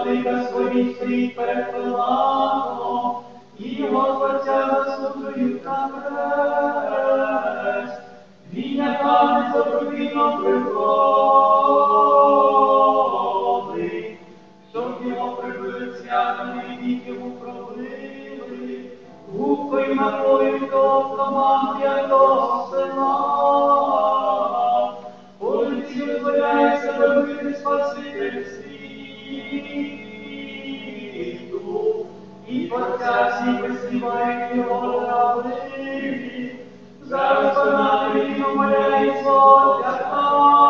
Владика своїх стрій перед Пилатом, і Господця засуджують на хрест. Він яка добровільно приходить, щоб його прибили святами і вік йому пробили, губкою на полі до команд я і Творця всі виспівають його правдиві. Зараз вона він умоляється для душі,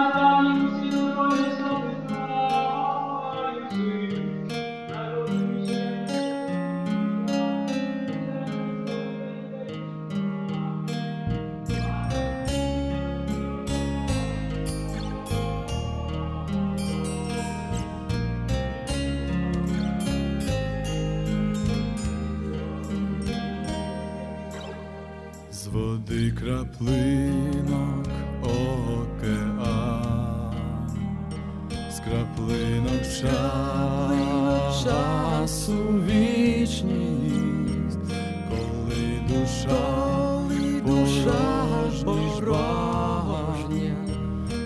води краплинок океан, з краплинок час, часу вічність, коли душа, душа порожня,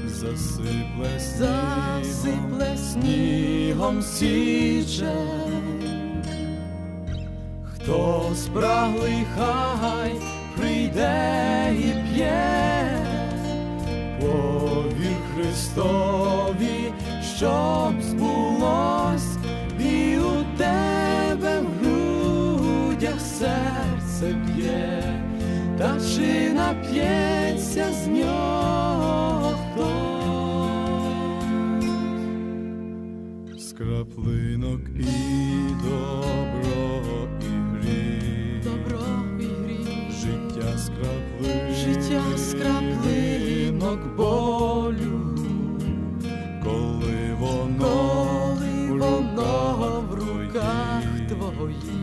засипле снігом, засипле снігом. січень. Хто спраглий хай прийде і п'є, повір Христові, щоб збулось, і у тебе в грудях серце б'є, та чи нап'ється з нього хтось? З життя з Життя з краплинок болю, коли воно, коли воно в руках твоїх.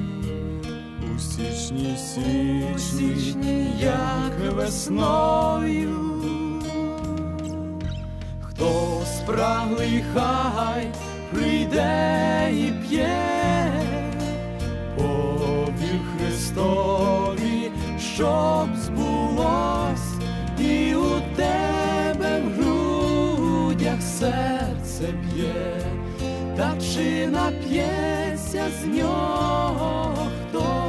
у січні січні, у січні, як весною, хто спраглий хай прийде і п'є, повір Христові, серце б'є, та чи нап'ється з нього? Хто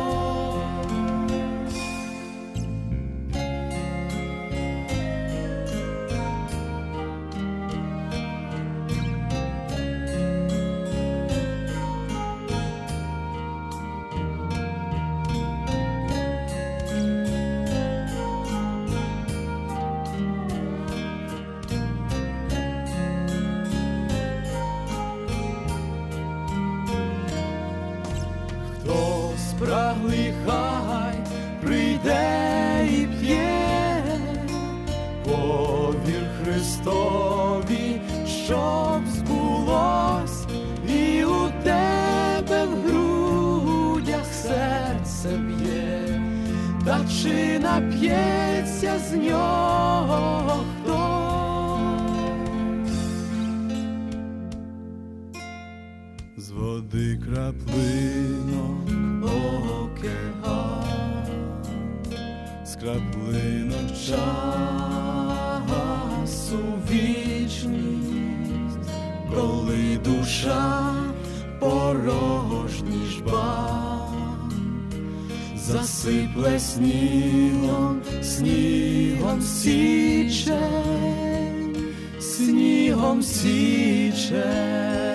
спраглий хай прийде і п'є, повір Христові, щоб збулось, і у тебе в грудях серце б'є, та чи нап'ється з нього хтось? з води краплинок океан, з краплинок часу вічність, коли душа порожній жбан, засипле снігом, снігом січень, снігом січень.